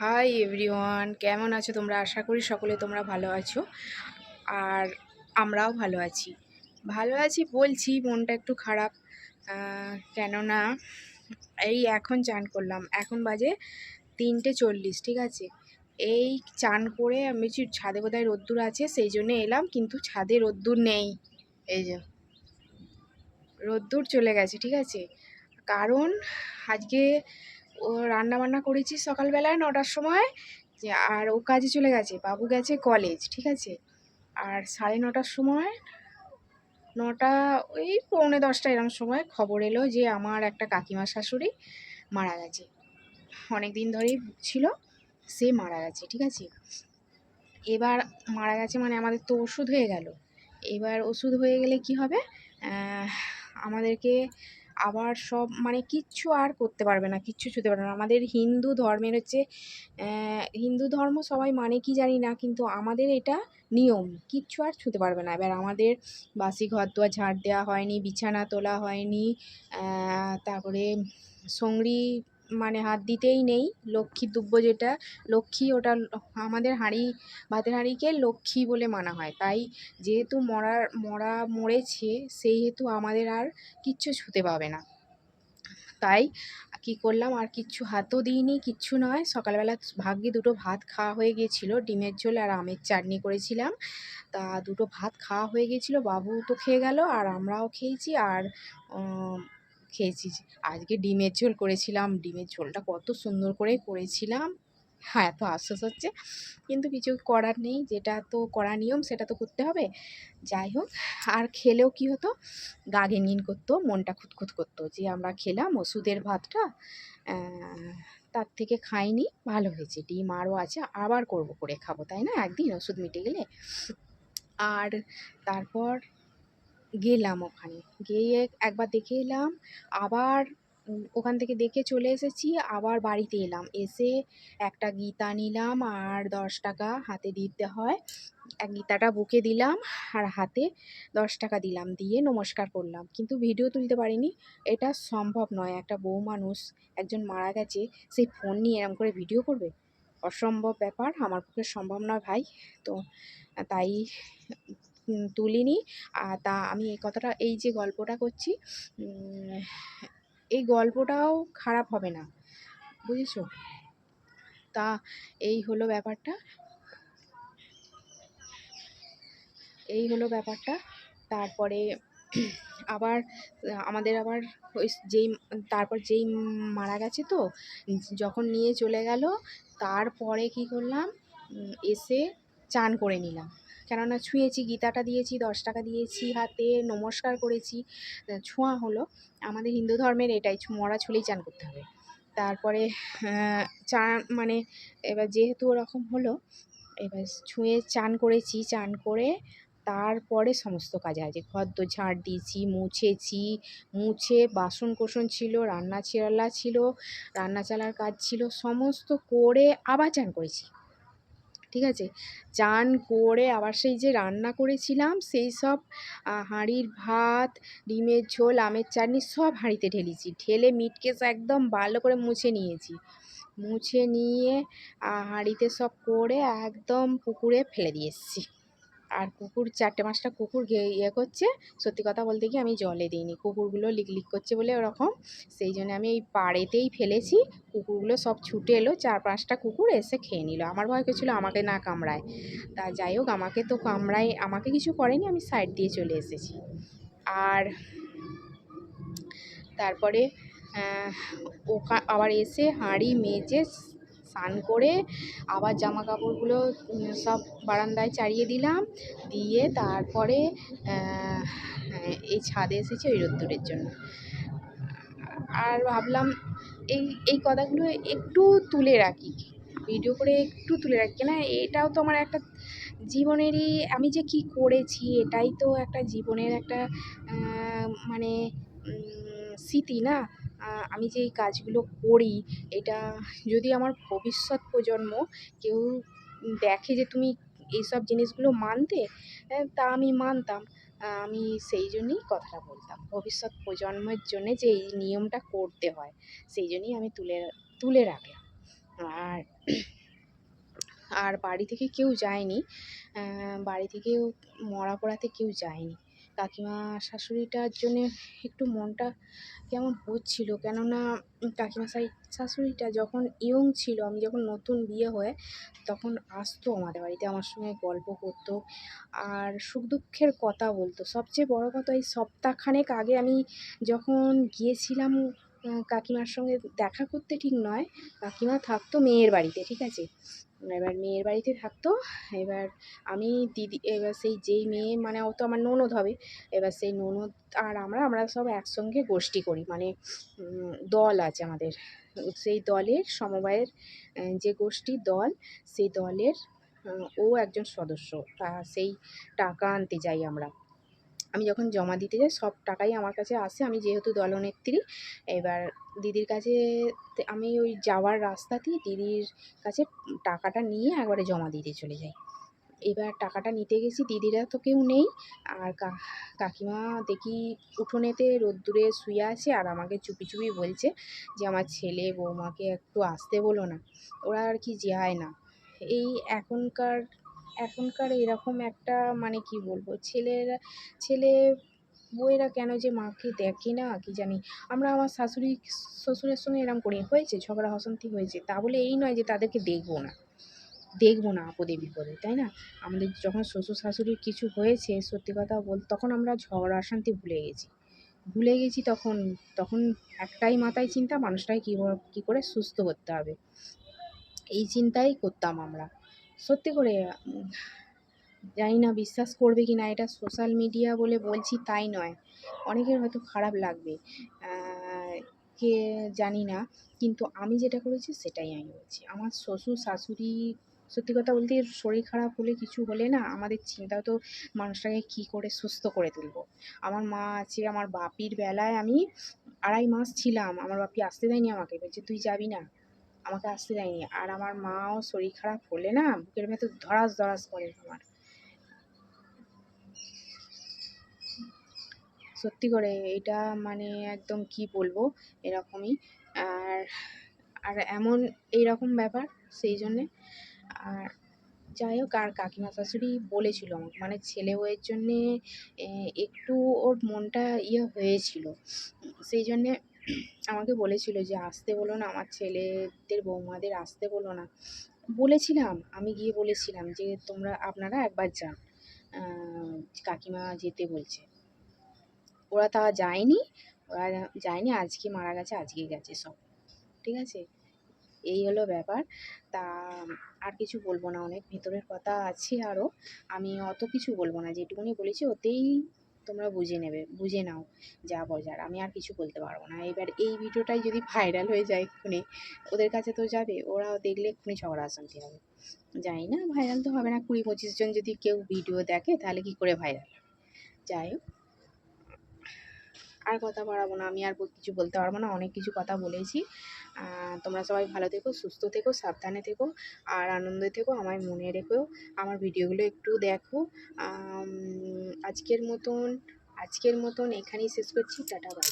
Hi everyone, কেমন আছো তোমরা? আশা করি সকলে তোমরা ভালো আছো আর আমরাও ভালো আছি। ভালো আছি বলছি, মনটা একটু খারাপ কেননা এই এখন চান করলাম। এখন বাজে তিনটে চল্লিশ, ঠিক আছে? এই চান করে আমি ছাদে বোধহয় রোদ্দুর আছে, সেই জন্য এলাম, কিন্তু ছাদে রোদ্দুর নেই। এই যে, রোদ্দুর চলে গেছে, ঠিক আছে? কারণ আজকে রান্না বান্না করেছি সকালবেলায় নটার সময়। যে আর ও কাজে চলে গেছে, বাবু গেছে কলেজ ঠিক আছে? আর সাড়ে নটার সময়, নটা, ওই পৌনে দশটা এরকম সময় খবর এলো যে আমার একটা কাকিমার শাশুড়ি মারা গেছে। অনেক দিন ধরেই ছিল, সে মারা গেছে, ঠিক আছে? এবার মারা গেছে মানে আমাদের তো ওষুধ হয়ে গেল। এবার ওষুধ হয়ে গেলে কি হবে? আমাদেরকে আবার সব মানে কিচ্ছু আর করতে পারবে না, কিচ্ছু ছুতে পারবে না। আমাদের হিন্দু ধর্মের হচ্ছে হিন্দু ধর্ম সবাই মানে কি জানি না, কিন্তু আমাদের এটা নিয়ম, কিচ্ছু আর ছুতে পারবে না। এবার আমাদের বাসি ঘর দোয়া ঝাড় দেওয়া হয়নি, বিছানা তোলা হয়নি তারপরে সঙ্গড়ি মানে হাত দিতেই নেই। লক্ষ্মীর দুব্য যেটা, লক্ষ্মী ওটা আমাদের হাঁড়ি, ভাতের হাঁড়িকে লক্ষ্মী বলে মানা হয়। তাই যেহেতু মরার মরা মরেছে সেই হেতু আমাদের আর কিচ্ছু ছুতে পাবে না। তাই কি করলাম, আর কিচ্ছু হাতও দিইনি, কিচ্ছু নয়। সকালবেলা ভাগ্যে দুটো ভাত খাওয়া হয়ে গিয়েছিল ডিমের ঝোল আর আমের চাটনি করেছিলাম। তা দুটো ভাত খাওয়া হয়ে গিয়েছিল বাবু তো খেয়ে গেল, আর আমরাও খেয়েছি, আর খেয়েছি। আজকে ডিমের ঝোল করেছিলাম। ডিমের ঝোলটা কত সুন্দর করে করেছিলাম। হ্যাঁ এত আশ্বাস হচ্ছে। কিন্তু কিছু করার নেই। যেটা তো করা নিয়ম, সেটা তো করতে হবে। যাই হোক, আর খেলেও কি হতো? গা ঘিনঘিন করতো, মনটা খুঁতখুত করতো যে আমরা খেলাম ওষুধের ভাতটা তার থেকে খাইনি, ভালো হয়েছে। ডিম আরও আছে, আবার করব করে খাব, তাই না? একদিন ওষুধ মিটে গেলে। আর তারপর গেলাম ওখানে। গিয়ে একবার দেখে এলাম, আবার ওখান থেকে দেখে চলে এসেছি, আবার বাড়িতে এলাম। এসে একটা গীতা নিলাম আর দশ টাকা হাতে দিতে হয়। এক গীতাটা বুকে দিলাম আর হাতে দশ টাকা দিলাম, দিয়ে নমস্কার করলাম। কিন্তু ভিডিও তুলতে পারিনি, এটা সম্ভব নয়। একটা বউ মানুষ একজন মারা গেছে সেই ফোন নিয়ে এরম করে ভিডিও করবে? অসম্ভব ব্যাপার, আমার পক্ষে সম্ভব নয় ভাই। তো তাই তুলিনি। আর তা আমি এই কথাটা, এই যে গল্পটা করছি এই গল্পটাও খারাপ হবে না। বুঝেছ? তা এই হলো ব্যাপারটা। এই হলো ব্যাপারটা। তারপরে আবার, আমাদের আবার ওই যেই, তারপর যেই মারা গেছে তো, যখন নিয়ে চলে গেল, তারপরে কি করলাম? এসে চান করে নিলাম। কেননা ছুঁয়েছি, গীতাটা দিয়েছি, দশ টাকা দিয়েছি, হাতে নমস্কার করেছি ছোঁয়া হলো। আমাদের হিন্দু ধর্মের এটাই মরা ছুলেই চান করতে হবে। তারপরে চান মানে এবার যেহেতু ওরকম হলো, এবার ছুঁয়ে চান করেছি, চান করে তারপরে সমস্ত কাজ আছে। ঘর দোর ঝাড় দিয়েছি, মুছেছি, মুছে বাসন কোসন ছিল, রান্না চালা ছিল, রান্না চালার কাজ ছিল, সমস্ত করে আবার চান করেছি। ঠিক আছে? চান করে আবার সেই যে রান্না করেছিলাম, সেই সব হাঁড়ির ভাত, ডিমের ঝোল, আমের চাটনি সব হাঁড়িতে ঢেলেছি। ঢেলে মিটকেস একদম ভালো করে মুছে নিয়েছি। মুছে নিয়ে হাঁড়িতে সব করে একদম পুকুরে ফেলে দিয়ে এসেছি। আর কুকুর, চারটে পাঁচটা কুকুর ইয়ে করছে। সত্যি কথা বলতে কি আমি জলে দিইনি। কুকুরগুলো লিক লিক করছে বলে ওরকম। সেই জন্য আমি এই পাড়েতেই ফেলেছি। কুকুরগুলো সব ছুটে এলো, চার পাঁচটা কুকুর এসে খেয়ে নিল। আমার ভয় করছিল আমাকে না কামড়ায়। তা যাই হোক, আমাকে তো কামড়ায়, আমাকে কিছু করেনি, আমি সাইড দিয়ে চলে এসেছি। আর তারপরে ওকা আবার এসে হাঁড়ি মেজে স্নান করে আবার জামা কাপড়গুলো সব বারান্দায় চাড়িয়ে দিলাম। দিয়ে তারপরে এই ছাদে এসেছি ওই রোদ্দুরের জন্য। আর ভাবলাম এই এই কথাগুলো একটু তুলে রাখি। ভিডিও করে একটু তুলে রাখি। না, এটাও তো আমার একটা জীবনেরই, আমি যে কি করেছি এটাই তো একটা জীবনের একটা মানে স্মৃতি না? আমি যে এই কাজগুলো করি, এটা যদি আমার ভবিষ্যৎ প্রজন্ম কেউ দেখে যে তুমি এইসব জিনিসগুলো মানতে তা আমি মানতাম। আমি সেই জন্যই কথাটা বলতাম। ভবিষ্যৎ প্রজন্মের জন্যে যে এই নিয়মটা করতে হয়, সেই জন্যই আমি তুলে তুলে রাখলাম। আর আর বাড়ি থেকে কেউ যায়নি বাড়ি থেকেও মরা পড়াতে কেউ যায়নি। কাকিমা শাশুড়িটার জন্যে একটু মনটা কেমন হচ্ছিল? কেননা কাকিমা শাশুড়িটা যখন ইয়ং ছিল, আমি যখন নতুন বিয়ে হয়ে, তখন আসতো আমাদের বাড়িতে, আমার সঙ্গে গল্প করতো। আর সুখ দুঃখের কথা বলতো। সবচেয়ে বড় কথা, এই সপ্তাহখানেক আগে আমি যখন গিয়েছিলাম কাকিমার সঙ্গে দেখা করতে ঠিক নয়। কাকিমা থাকতো মেয়ের বাড়িতে, ঠিক আছে? এবার মেয়ের বাড়িতে থাকতো। এবার আমি দিদি, এবার সেই যেই মেয়ে মানে ও তো আমার ননদ হবে। এবার সেই ননদ আর আমরা আমরা সব একসঙ্গে গোষ্ঠী করি। মানে দল আছে আমাদের। সেই দলের সমবায়ের যে গোষ্ঠী দল, সেই দলের ও একজন সদস্য। তা, সেই টাকা আনতে যাই আমরা। আমি যখন জমা দিতে যাই, সব টাকাই আমার কাছে আসে। আমি যেহেতু দলনেত্রী, এবার দিদির কাছে আমি ওই যাওয়ার রাস্তাতেই দিদির কাছে টাকাটা নিয়ে একবারে জমা দিতে চলে যাই। এবার টাকাটা নিতে গেছি, দিদিরা তো কেউ নেই। আর কাকিমা দেখি উঠোনেতে রোদ্দুরে শুয়ে আছে আর আমাকে চুপি চুপি বলছে যে, আমার ছেলে বৌমাকে একটু আসতে বলো না। ওরা আর কি যায় না। এই এখনকার এখনকার এরকম একটা মানে কি বলব, ছেলেরা, ছেলে বউয়েরা কেন যে মাকে দেখে না, কি জানি। আমরা আমার শাশুড়ি, শ্বশুরের সঙ্গে এরম করি হয়েছে, ঝগড়া অশান্তি হয়েছে, তা বলে এই নয় যে তাদেরকে দেখব না। দেখব না আপদে বিপদে, তাই না? আমাদের যখন শ্বশুর শাশুড়ির কিছু হয়েছে, সত্যি কথা বল, তখন আমরা ঝগড়া অশান্তি ভুলে গেছি। ভুলে গেছি তখন তখন একটাই মাথায় চিন্তা, মানুষটাকে কী কী করে সুস্থ করতে হবে। এই চিন্তাই করতাম আমরা। সত্যি করে জানি না বিশ্বাস করবে কি না এটা সোশ্যাল মিডিয়া বলে বলছি তাই নয়। অনেকের হয়তো খারাপ লাগবে কে জানি না, কিন্তু আমি যেটা করেছি সেটাই আমি বলছি। আমার শ্বশুর, শাশুড়ি, সত্যি কথা বলতে শরীর খারাপ হলে কিছু হলে না, আমাদের চিন্তা তো মানুষটাকে কী করে সুস্থ করে তুলবো। আমার মা আছে, আমার বাপির বেলায় আমি আড়াই মাস ছিলাম, আমার বাপি আসতে দেয়নি আমাকে, বলছে, তুই যাবি না? আমাকে আসতে দেয়নি। আর আমার মাও শরীর খারাপ হলে না, বুকের ভেতর ধরাস ধরাস করে আমার। সত্যি করে এটা মানে একদম কি বলব, এরকমই। আর আর এমন এইরকম ব্যাপার সেই জন্যে। আর যাই হোক, আর কাকিমা শাশুড়ি বলেছিল আমাকে মানে ছেলে বউয়ের জন্যে একটু ওর মনটা ইয়ে হয়েছিল। সেই জন্যে আমাকে বলেছিল যে, আসতে বলো না, আমার ছেলেদের বৌমাদের আসতে বলো না। বলেছিলাম, আমি গিয়ে বলেছিলাম যে, তোমরা, আপনারা একবার যান। কাকিমা যেতে বলছে। ওরা তা যায়নি, ওরা যায়নি, আজকে মারা গেছে, আজকে গেছে সব। ঠিক আছে? এই হলো ব্যাপার। তা, আর কিছু বলব না, অনেক ভেতরের কথা আছে আরও আমি অত কিছু বলব না, যেটুকুনি বলেছি, ওতেই তোমরা বুঝে নেবে, বুঝে নাও যা বোঝার আমি আর কিছু বলতে পারব না। এবার এই ভিডিওটাই যদি ভাইরাল হয়ে যায় এক্ষুনি ওদের কাছে তো যাবে। ওরা দেখলে এক্ষুনি ঝগড়া অশান্তি হবে। জানি না ভাইরাল তো হবে না। কুড়ি পঁচিশ জন যদি কেউ ভিডিও দেখে, তাহলে কি করে ভাইরাল যাই হোক। আর কথা বাড়াবো না, আমি আর কিছু বলতে পারব না, অনেক কিছু কথা বলেছি। তোমরা সবাই ভালো থেকো, সুস্থ থেকো, সাবধানে থেকো, আর আনন্দে থেকো, আমায় মনে রেখো, আমার ভিডিওগুলো একটু দেখো। আজকের মতন আজকের মতন এখানেই শেষ করছি, টাটা বাই।